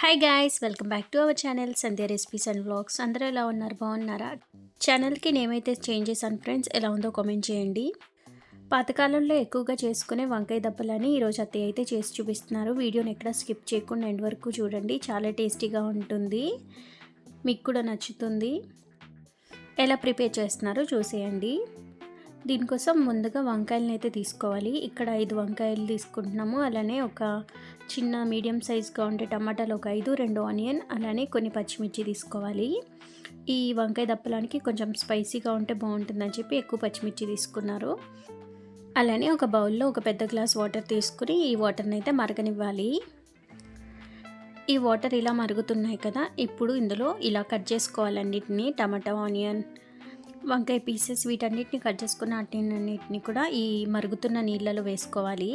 Hi guys welcome back to our channel Sandhya recipes and blogs అందరూ ఎలా ఉన్నారు? బాగున్నారా? ఛానల్కి నేమైతే చేంజ్ చేశాను ఫ్రెండ్స్ ఎలా ఉందో కామెంట్ చేయండి. పాతకాలంలో ఎక్కువగా చేసుకునే వంకాయ దెబ్బలని ఈరోజు అత్తయ్య అయితే చేసి చూపిస్తున్నారు. వీడియోని ఎక్కడ స్కిప్ చేయకుండా ఎండ్ వరకు చూడండి. చాలా టేస్టీగా ఉంటుంది. మీకు కూడా నచ్చుతుంది. ఎలా ప్రిపేర్ చేస్తున్నారో చూసేయండి. దీనికోసం ముందుగా వంకాయలను అయితే తీసుకోవాలి. ఇక్కడ ఐదు వంకాయలు తీసుకుంటున్నాము. అలానే ఒక చిన్న మీడియం సైజ్గా ఉండే టమాటాలు ఒక ఐదు రెండు ఆనియన్ అలానే కొన్ని పచ్చిమిర్చి తీసుకోవాలి. ఈ వంకాయ దప్పలానికి కొంచెం స్పైసీగా ఉంటే బాగుంటుందని చెప్పి ఎక్కువ పచ్చిమిర్చి తీసుకున్నారు. అలానే ఒక బౌల్లో ఒక పెద్ద గ్లాస్ వాటర్ తీసుకుని ఈ వాటర్ని అయితే మరగనివ్వాలి. ఈ వాటర్ ఇలా మరుగుతున్నాయి కదా ఇప్పుడు ఇందులో ఇలా కట్ చేసుకోవాలన్నిటినీ టమాటా ఆనియన్ వంకాయ పీసెస్ వీటన్నిటిని కట్ చేసుకున్న అన్నిటిని కూడా ఈ మరుగుతున్న నీళ్ళలో వేసుకోవాలి.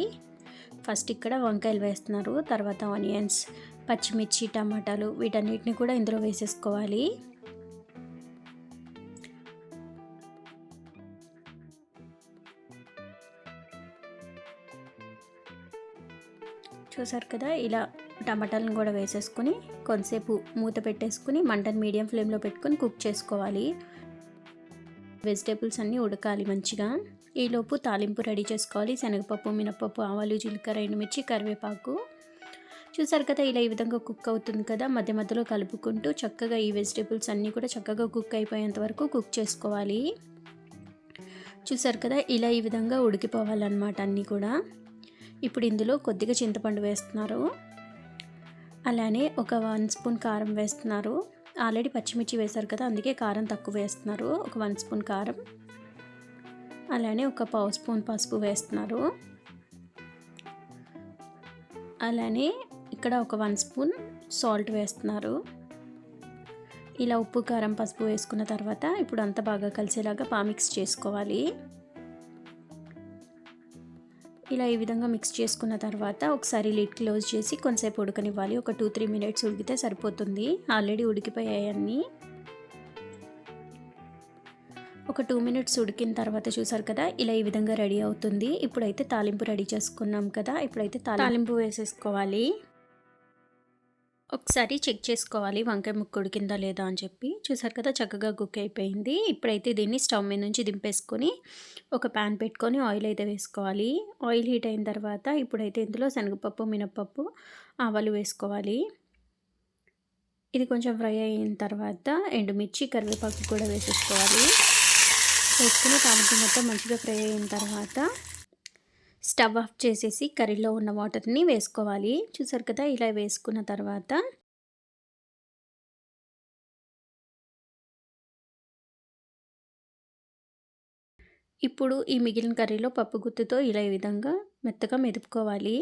ఫస్ట్ ఇక్కడ వంకాయలు వేస్తున్నారు తర్వాత ఆనియన్స్ పచ్చిమిర్చి టమాటాలు వీటన్నిటిని కూడా ఇందులో వేసేసుకోవాలి. చూసారు కదా ఇలా టమాటాలను కూడా వేసేసుకొని కొంతసేపు మూత పెట్టేసుకుని మంటను మీడియం ఫ్లేమ్లో పెట్టుకొని కుక్ చేసుకోవాలి. వెజిటేబుల్స్ అన్నీ ఉడకాలి మంచిగా. ఈలోపు తాలింపు రెడీ చేసుకోవాలి. శనగపప్పు మినపప్పు ఆవాలు జీలకర్ర ఎండుమిర్చి కరివేపాకు. చూసారు కదా ఇలా ఈ విధంగా కుక్ అవుతుంది కదా. మధ్య మధ్యలో కలుపుకుంటూ చక్కగా ఈ వెజిటేబుల్స్ అన్నీ కూడా చక్కగా కుక్ అయిపోయేంత వరకు కుక్ చేసుకోవాలి. చూసారు కదా ఇలా ఈ విధంగా ఉడికిపోవాలన్నమాట అన్నీ కూడా. ఇప్పుడు ఇందులో కొద్దిగా చింతపండు వేస్తున్నారు. అలానే ఒక వన్ స్పూన్ కారం వేస్తున్నారు. ఆల్రెడీ పచ్చిమిర్చి వేశారు కదా అందుకే కారం తక్కువ వేస్తున్నారు. ఒక వన్ స్పూన్ కారం. అలానే ఒక పావు స్పూన్ పసుపు వేస్తున్నారు. అలానే ఇక్కడ ఒక వన్ స్పూన్ సాల్ట్ వేస్తున్నారు. ఇలా ఉప్పు కారం పసుపు వేసుకున్న తర్వాత ఇప్పుడు అంతా బాగా కలిసేలాగా పా మిక్స్ చేసుకోవాలి. ఇలా ఈ విధంగా మిక్స్ చేసుకున్న తర్వాత ఒకసారి లిడ్ క్లోజ్ చేసి కొంతసేపు ఉడకనివ్వాలి. ఒక టూ త్రీ మినిట్స్ ఉడికితే సరిపోతుంది. ఆల్రెడీ ఉడికిపోయాయి అన్నీ ఒక టూ మినిట్స్ ఉడికిన తర్వాత చూసారు కదా ఇలా ఈ విధంగా రెడీ అవుతుంది. ఇప్పుడైతే తాలింపు రెడీ చేసుకున్నాం కదా ఇప్పుడైతే తాలింపు వేసేసుకోవాలి. ఒకసారి చెక్ చేసుకోవాలి వంకాయ ముక్కుడు కింద లేదా అని చెప్పి. చూసారు కదా చక్కగా కుక్ అయిపోయింది. ఇప్పుడైతే దీన్ని స్టవ్ మీద నుంచి దింపేసుకొని ఒక ప్యాన్ పెట్టుకొని ఆయిల్ అయితే వేసుకోవాలి. ఆయిల్ హీట్ అయిన తర్వాత ఇప్పుడైతే ఇందులో శనగపప్పు మినప్పప్పు ఆవాలు వేసుకోవాలి. ఇది కొంచెం ఫ్రై అయిన తర్వాత ఎండుమిర్చి కరివేపాకు కూడా వేసేసుకోవాలి. వేసుకుని కాబట్టి మొత్తం మంచిగా ఫ్రై అయిన తర్వాత స్టవ్ ఆఫ్ చేసేసి కర్రీలో ఉన్న వాటర్ని వేసుకోవాలి. చూసారు కదా ఇలా వేసుకున్న తర్వాత ఇప్పుడు ఈ మిగిలిన కర్రీలో పప్పు గుత్తుతో ఇలా ఈ విధంగా మెత్తగా మెదుపుకోవాలి.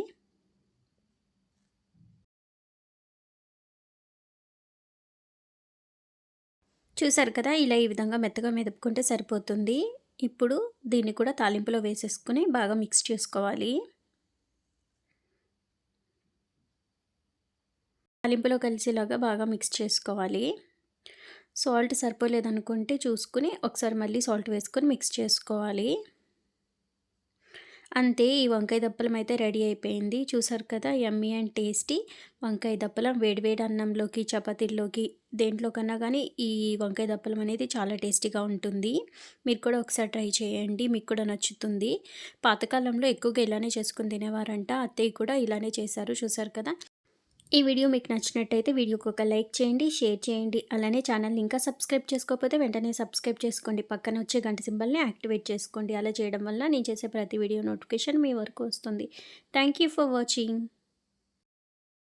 చూసారు కదా ఇలా ఈ విధంగా మెత్తగా మెదుపుకుంటే సరిపోతుంది. ఇప్పుడు దీన్ని కూడా తాలింపులో వేసేసుకుని బాగా మిక్స్ చేసుకోవాలి. తాలింపులో కలిసేలాగా బాగా మిక్స్ చేసుకోవాలి. సాల్ట్ సరిపోలేదనుకుంటే చూసుకుని ఒకసారి మళ్ళీ సాల్ట్ వేసుకొని మిక్స్ చేసుకోవాలి. అంతే ఈ వంకాయ దప్పలం అయితే రెడీ అయిపోయింది. చూసారు కదా ఎమ్మీ అండ్ టేస్టీ. వంకాయ దప్పలం వేడివేడి అన్నంలోకి చపాతీల్లోకి దేంట్లో కన్నా కానీ ఈ వంకాయ దప్పలం అనేది చాలా టేస్టీగా ఉంటుంది. మీరు కూడా ఒకసారి ట్రై చేయండి మీకు కూడా నచ్చుతుంది. పాతకాలంలో ఎక్కువగా ఇలానే చేసుకుని తినేవారంట అత్తయ్య కూడా ఇలానే చేశారు చూసారు కదా. ఈ వీడియో మీకు నచ్చినట్టయితే వీడియోకి ఒక లైక్ చేయండి షేర్ చేయండి. అలానే ఛానల్ని ఇంకా సబ్స్క్రైబ్ చేసుకోకపోతే వెంటనే సబ్స్క్రైబ్ చేసుకోండి. పక్కన వచ్చే గంట సింబల్ని యాక్టివేట్ చేసుకోండి. అలా చేయడం వల్ల నేను చేసే ప్రతి వీడియో నోటిఫికేషన్ మీ వరకు వస్తుంది. Thank for watching.